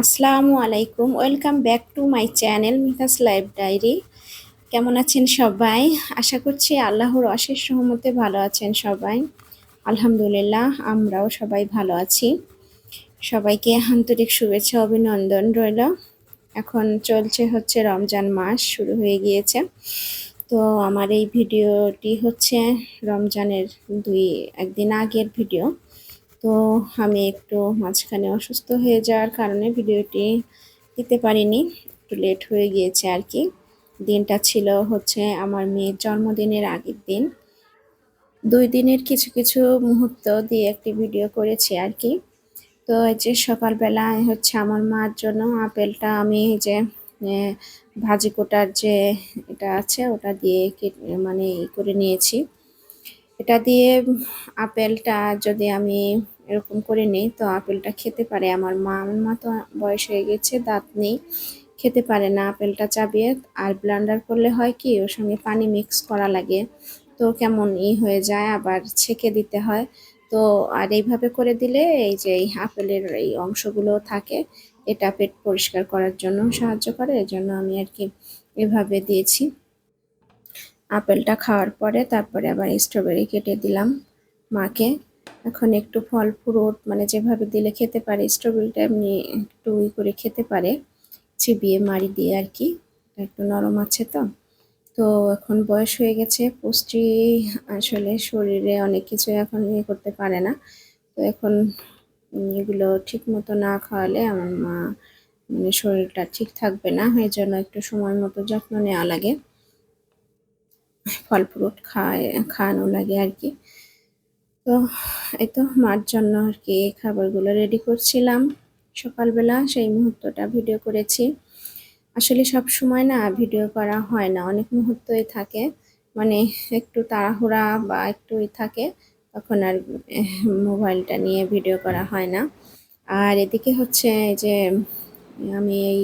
আসসালামু আলাইকুম welcome back to my channel Mita's life diary কেমন আছেন সবাই? আশা করছি আল্লাহর অশেষ সহমতে ভালো আছেন সবাই। আলহামদুলিল্লাহ, আমরাও সবাই ভালো আছি। সবাইকে আন্তরিক শুভেচ্ছা, অভিনন্দন রইল। এখন চলছে হচ্ছে রমজান মাস, শুরু হয়ে গিয়েছে। তো আমার এই ভিডিওটি হচ্ছে রমজানের দুই, একদিন আগের ভিডিও। তো আমি একটু মাঝখানে অসুস্থ হয়ে যাওয়ার কারণে ভিডিওটি দিতে পারিনি, একটু লেট হয়ে গিয়েছে আর কি। দিনটা ছিল হচ্ছে আমার মেয়ের জন্মদিনের আগের দিন। দুই দিনের কিছু কিছু মুহূর্ত দিয়ে একটি ভিডিও করেছি আর কি। তো এই যে সকালবেলায় হচ্ছে আমার মার জন্য আপেলটা আমি এই যে ভাজি কোটার যে এটা আছে, ওটা দিয়ে মানে ই করে নিয়েছি। এটা দিয়ে আপেলটা যদি আমি এরকম করে নিই, তো আপেলটা খেতে পারে। আমার মা আমার মা তো বয়স হয়ে গেছে, দাঁত নেই, খেতে পারে না আপেলটা চাবিয়ে। আর ব্লান্ডার করলে হয় কি, ওর সঙ্গে পানি মিক্স করা লাগে। তো কেমন ই হয়ে যায়, আবার ছেঁকে দিতে হয়। তো আর এইভাবে করে দিলে এই যে এই আপেলের এই অংশগুলো থাকে এটা পেট পরিষ্কার করার জন্য সাহায্য করে, এজন্য আমি আর কি এভাবে দিয়েছি। আপেলটা খাওয়ার পরে তারপরে আবার স্ট্রবেরি কেটে দিলাম মাকে। এখন একটু ফল ফ্রুট মানে যেভাবে দিলে খেতে পারে স্ট্রবেরিটা এমনি একটু ই করে খেতে পারে, চিবিয়ে মারি দিয়ে আর কি। একটু নরম আছে তো। তো এখন বয়স হয়ে গেছে, পুষ্টি আসলে শরীরে অনেক কিছু এখন ইয়ে করতে পারে না। তো এখন এগুলো ঠিক মতো না খাওয়ালে আমার মা মানে শরীরটা ঠিক থাকবে না। এই জন্য একটু সময় মতো যত্ন নেওয়া লাগে। ফল ফ্রুট খায়, খাওয়ানো লাগে আর কি। তো এই তো মার জন্য আর কি খাবারগুলো রেডি করছিলাম। সকালবেলা সেই মুহূর্তটা ভিডিও করেছি। আসলে সব সময় না ভিডিও করা হয় না। অনেক মুহূর্তই থাকে। মানে একটু তাড়াহুড়া বা একটু থাকে। তখন আর মোবাইলটা নিয়ে ভিডিও করা হয় না। আর এদিকে হচ্ছে এই যে, আমি এই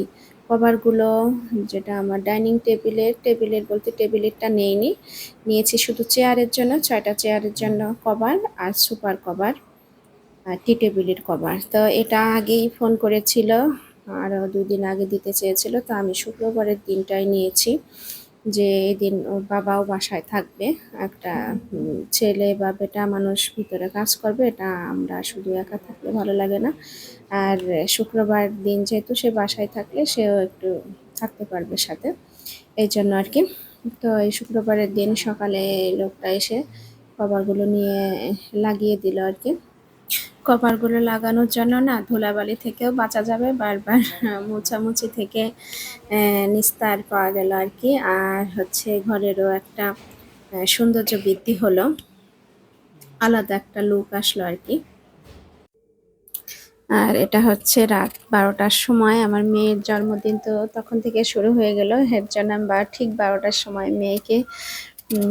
কভারগুলো যেটা আমার ডাইনিং টেবিলের টেবিলের বলতে টেবিলেরটা নেইনি, নিয়েছি শুধু চেয়ারের জন্য, ছয়টা চেয়ারের জন্য কভার আর সুপার কভার, আর টি টেবিলের কভার। তো এটা আগেই ফোন করেছিল, আরও দুদিন আগে দিতে চেয়েছিল, তো আমি শুক্রবারের দিনটাই নিয়েছি। যে এদিন ওর বাবাও বাসায় থাকবে, একটা ছেলে বা বেটা মানুষ ভিতরে কাজ করবে, এটা আমরা শুধু একা থাকলে ভালো লাগে না। আর শুক্রবার দিন যেহেতু সে বাসায় থাকলে সেও একটু থাকতে পারবে সাথে, এই জন্য আর কি। তো এই শুক্রবারের দিন সকালে লোকটা এসে কভারগুলো নিয়ে লাগিয়ে দিল আর কি। কভারগুলো লাগানোর জন্য না ধুলাবালি থেকেও বাঁচা যাবে, বারবার মোছামুছি থেকে নিস্তার পাওয়া গেল আর কি। আর হচ্ছে ঘরেরও একটা সৌন্দর্য বৃদ্ধি হলো। আলাদা একটা লুক আসলো আর কি। আর এটা হচ্ছে রাত বারোটার সময়। আমার মেয়ের জন্মদিন তো তখন থেকে শুরু হয়ে গেল। এর জন্য বা ঠিক বারোটার সময় মেয়েকে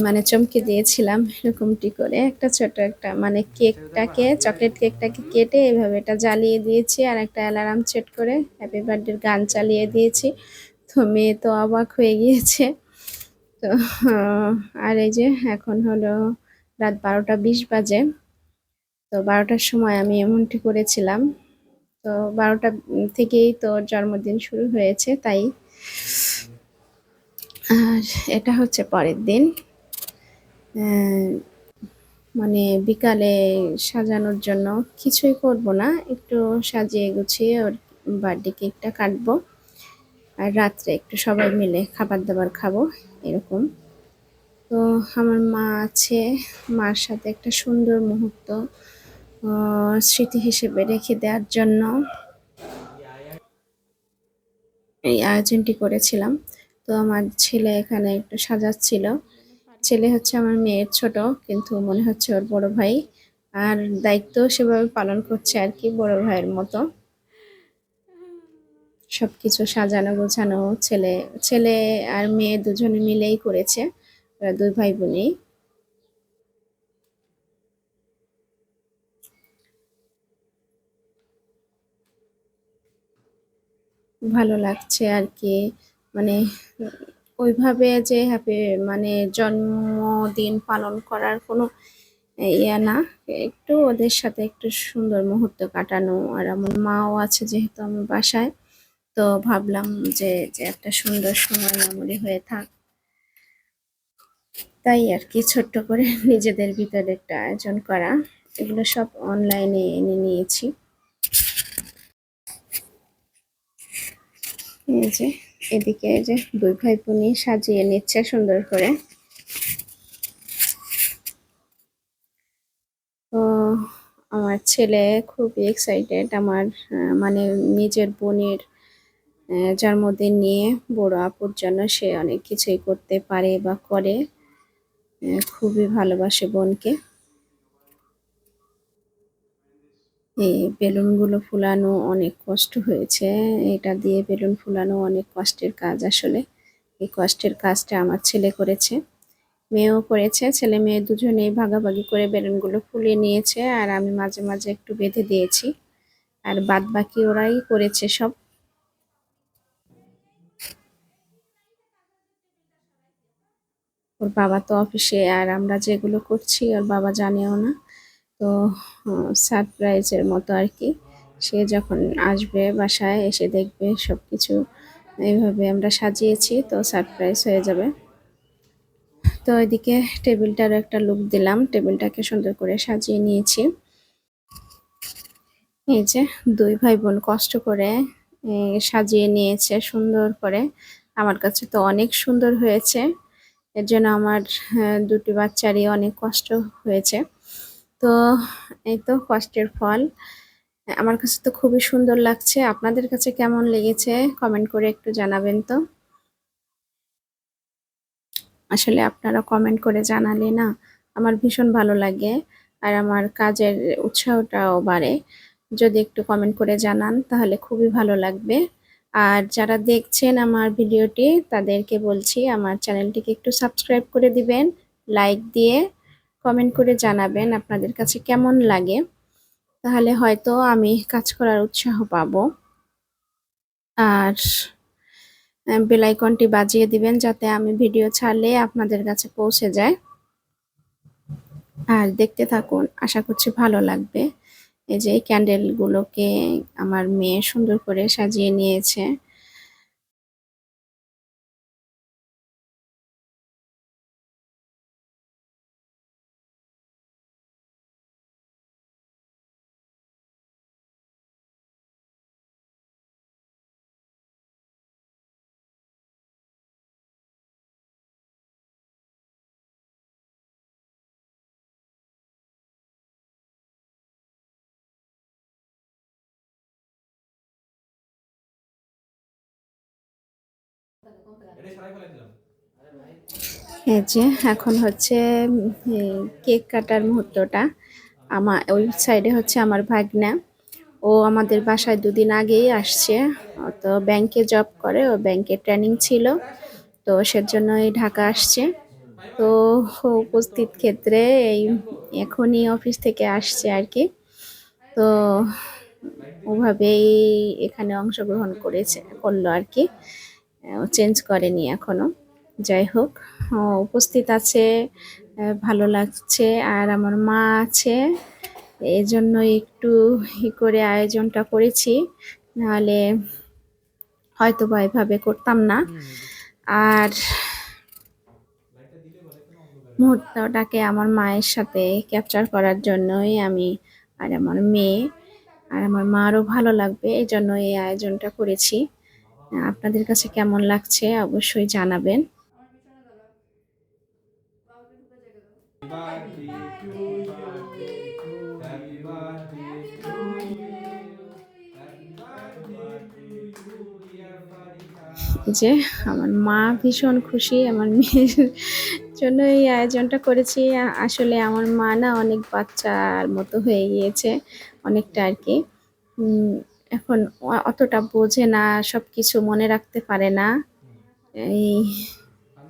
মানে চমকে দিয়েছিলাম এরকমটি করে। একটা ছোট একটা মানে কেকটাকে, চকলেট কেকটাকে কেটে এভাবে এটা জ্বালিয়ে দিয়েছি আর একটা অ্যালার্ম সেট করে হ্যাপি বার্থডের গান চালিয়ে দিয়েছি। তো মেয়ে তো অবাক হয়ে গিয়েছে। তো আর এই যে এখন হলো রাত বারোটা বিশ বাজে। তো বারোটার সময় আমি এমনটি করেছিলাম। তো বারোটা থেকেই তো জন্মদিন শুরু হয়েছে, তাই আর এটা হচ্ছে পরের দিন। মানে বিকালে সাজানোর জন্য কিছুই করব না, একটু সাজিয়ে গুছিয়ে ওর বার্থডে কেকটা কাটবো আর রাত্রে একটু সবাই মিলে খাবার দাবার খাব, এরকম। তো আমার মা আছে, মার সাথে একটা সুন্দর মুহূর্ত স্মৃতি হিসেবে রেখে দেওয়ার জন্য এই আয়োজনটি করেছিলাম। তো আমার ছেলে এখানে একটু সাজাচ্ছিল। ছেলে হচ্ছে আমার মেয়ের ছোট, কিন্তু মনে হচ্ছে ওর বড় ভাই। আর দায়িত্ব সেভাবে পালন করছে আর কি বড় ভাইয়ের মতো। সবকিছু সাজানো গোছানো ছেলে ছেলে আর মেয়ে দুজনে মিলেই করেছে। ওরা দুই ভাই বোনই। ভালো লাগছে আর কি। মানে ওইভাবে যে হ্যাপি মানে জন্মদিন পালন করার কোনো ইয়া না। একটু ওদের সাথে একটু সুন্দর মুহূর্ত কাটানো। আর আমার মাও আছে যেহেতু আমার বাসায়, তো ভাবলাম যে যে একটা সুন্দর সময় মেমোরি হয়ে থাক। তাই আর কি, ছোট্ট করে নিজেদের ভিতরে একটা আয়োজন করা। এগুলো সব অনলাইনে এনে নিয়েছি। এই যে। এদিকে যে দুই ভাই বোনই সাজিয়ে নিচ্ছে সুন্দর করে। তো আমার ছেলে খুবই এক্সাইটেড আমার মানে নিজের বোনের জন্মদিন নিয়ে বড় আপুর জন্য সে অনেক কিছুই করতে পারে বা করে। খুবই ভালোবাসে বোনকে। এই বেলুনগুলো ফুলানো অনেক কষ্ট হয়েছে। এটা দিয়ে বেলুন ফুলানো অনেক কষ্টের কাজ আসলে। এই কষ্টের কাজটা আমার ছেলে করেছে। মেয়েও করেছে। ছেলে মেয়ে দুজনেই ভাগাভাগি করে বেলুনগুলো ফুলিয়ে নিয়েছে আর আমি মাঝে মাঝে একটু বেঁধে দিয়েছি। আর বাদ বাকি ওরাই করেছে সব। ওর বাবা তো অফিসে আর আমরা যেগুলো করছি, ওর বাবা জানেও না। তো সারপ্রাইজের মতো আর কি সে যখন আসবে বাসায় এসে দেখবে সব কিছু এইভাবে আমরা সাজিয়েছি তো সারপ্রাইজ হয়ে যাবে। তো এদিকে টেবিলটার একটা লুক দিলাম টেবিলটাকে সুন্দর করে সাজিয়ে নিয়েছি। এই যে দুই ভাই বোন কষ্ট করে সাজিয়ে নিয়েছে সুন্দর করে। আমার কাছে তো অনেক সুন্দর হয়েছে। এর জন্য আমার আহ, দুটি বাচ্চারই অনেক কষ্ট হয়েছে। তো এই তো কষ্টের ফল। আমার কাছে তো খুবই সুন্দর লাগছে। আপনাদের কাছে কেমন লেগেছে? কমেন্ট করে একটু জানাবেন তো। আসলে আপনারা কমেন্ট করে জানালে না আমার ভীষণ ভালো লাগে আর আমার কাজের উৎসাহটাও বাড়ে। যদি একটু কমেন্ট করে জানান তাহলে খুবই ভালো লাগবে। আর যারা দেখছেন আমার ভিডিওটি তাদেরকে বলছি আমার চ্যানেলটিকে একটু সাবস্ক্রাইব করে দিবেন, লাইক দিয়ে কমেন্ট করে জানাবেন আপনাদের কাছে কেমন লাগে। তাহলে হয়তো আমি কাজ করার উৎসাহ পাবো। আর বেল আইকনটি বাজিয়ে দিবেন যাতে আমি ভিডিও ছাড়লে আপনাদের কাছে পৌঁছে যায়। আর দেখতে থাকুন, আশা করছি ভালো লাগবে। এই যে ক্যান্ডেল গুলোকে আমার মেয়ে সুন্দর করে সাজিয়ে নিয়েছে। এই যে, এখন হচ্ছে কেক কাটার মুহূর্তটা। আমার, ওই সাইডে হচ্ছে আমার ভাগনা। ও আমাদের বাসায় দুদিন আগেই আসছে। তো ব্যাংকে জব করে, ও ব্যাংকে ট্রেনিং ছিল। তো সেজন্য এই ঢাকা আসছে। তো উপস্থিত ক্ষেত্রে এই এখনই অফিস থেকে আসছে আর কি। তো ওভাবেই এখানে অংশগ্রহণ করেছে, করল আর কি। চেঞ্জ করেনি এখনও। যাই হোক উপস্থিত আছে ভালো লাগছে, আর আমার মা আছে। এই জন্য একটু ই করে আয়োজনটা করেছি। নাহলে হয়তো বা এভাবে করতাম না। আর মুহূর্তটাকে আমার মায়ের সাথে ক্যাপচার করার জন্যই আমি, আর আমার মেয়ে, আর আমার মারও ভালো লাগবে। এই জন্য এই আয়োজনটা করেছি। আপনাদের কাছে কেমন লাগছে অবশ্যই জানাবেন। যে আমার মা ভীষণ খুশি, আমার মেয়ের জন্য এই আয়োজনটা করেছি। আসলে আমার মা না অনেক বাচ্চার মতো হয়ে গিয়েছে অনেকটা আর কি। এখন অতটা বোঝে না সব কিছু মনে রাখতে পারে না। এই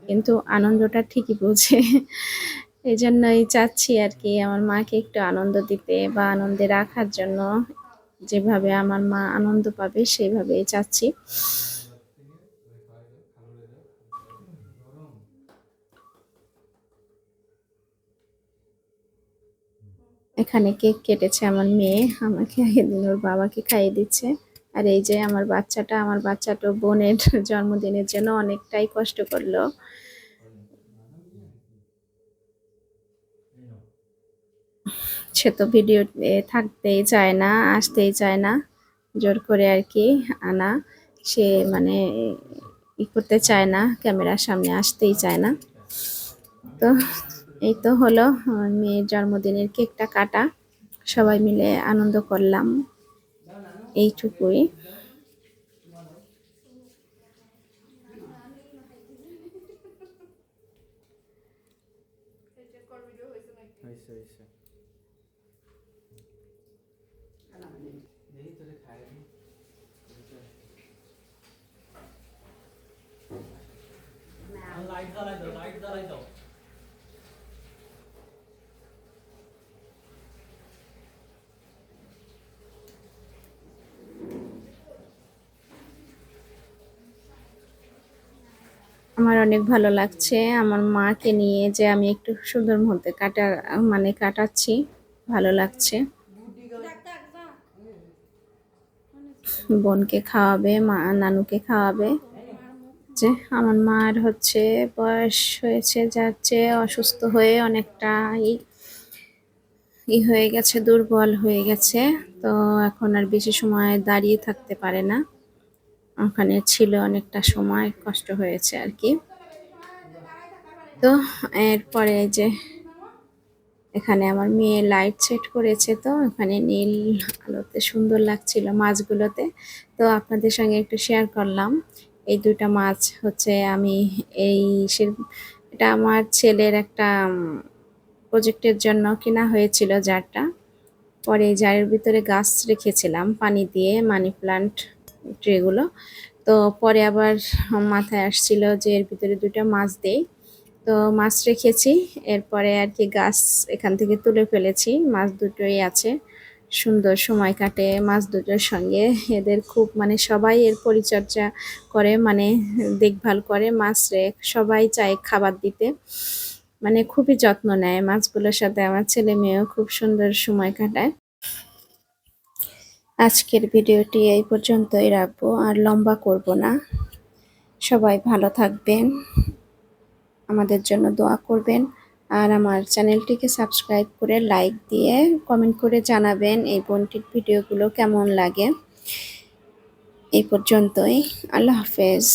কিন্তু আনন্দটা ঠিকই বোঝে। এই জন্যই চাচ্ছি আর কি আমার মাকে একটু আনন্দ দিতে বা আনন্দে রাখার জন্য। যেভাবে আমার মা আনন্দ পাবে সেইভাবেই চাচ্ছি। এখানে কেক কেটেছে আমার মেয়ে। আমাকে এদিন ওর বাবাকে খাইয়ে দিচ্ছে। আর এই যে আমার বাচ্চাটা আমার বাচ্চাটা বোনের জন্মদিনের জন্য অনেকটাই কষ্ট করল। সে তো ভিডিও থাকতেই চায় না, আসতেই চায় না। জোর করে আর কি আনা। সে মানে ই করতে চায় না, ক্যামেরার সামনে আসতেই চায় না। তো এই তো হলো মেয়ের জন্মদিনের কেকটা কাটা। সবাই মিলে আনন্দ করলাম এইটুকুই। লাইট দাও লাইট দাও। আমার অনেক ভালো লাগছে। আমার মাকে নিয়ে যে আমি একটু সুন্দর মধ্যে কাটা মানে কাটাচ্ছি, ভালো লাগছে। বোনকে খাওয়াবে, মা, নানুকে খাওয়াবে। যে আমার মার হচ্ছে, বয়স হয়েছে যাচ্ছে অসুস্থ হয়ে অনেকটা ই হয়ে গেছে, দুর্বল হয়ে গেছে। তো এখন আর বেশি সময় দাঁড়িয়ে থাকতে পারে না। ওখানে ছিল অনেকটা সময়, কষ্ট হয়েছে আর কি। তো এরপরে যে এখানে আমার মেয়ে লাইট সেট করেছে তো এখানে নীল আলোতে সুন্দর লাগছিল মাছগুলোতে। তো আপনাদের সঙ্গে একটু শেয়ার করলাম। এই দুইটা মাছ হচ্ছে আমি এই এটা আমার ছেলের একটা প্রজেক্টের জন্য কেনা হয়েছিল জারটা। পরে জারের ভিতরে গাছ রেখেছিলাম পানি দিয়ে মানি প্লান্ট ট্রেগুলো। তো পরে আবার মাথায় আসছিল যে এর ভিতরে দুটো মাছ দেই। তো মাছ রেখেছি, এরপরে আর কি গাছ এখান থেকে তুলে ফেলেছি। মাছ দুটোই আছে, সুন্দর সময় কাটে মাছ দুটোর সঙ্গে। এদের খুব মানে সবাই এর পরিচর্যা করে মানে দেখভাল করে মাছ রে, সবাই চায় খাবার দিতে। মানে খুবই যত্ন নেয় মাছগুলোর সাথে। আমার ছেলে মেয়েও খুব সুন্দর সময় কাটায়। আজকের ভিডিওটি এই পর্যন্তই রাখব আর লম্বা করব না। সবাই ভালো থাকবেন, আমাদের জন্য দোয়া করবেন আর আমার চ্যানেলটিকে সাবস্ক্রাইব করে লাইক দিয়ে কমেন্ট করে জানাবেন এই বোনটির ভিডিওগুলো কেমন লাগে। এই পর্যন্তই, আল্লাহ হাফেজ।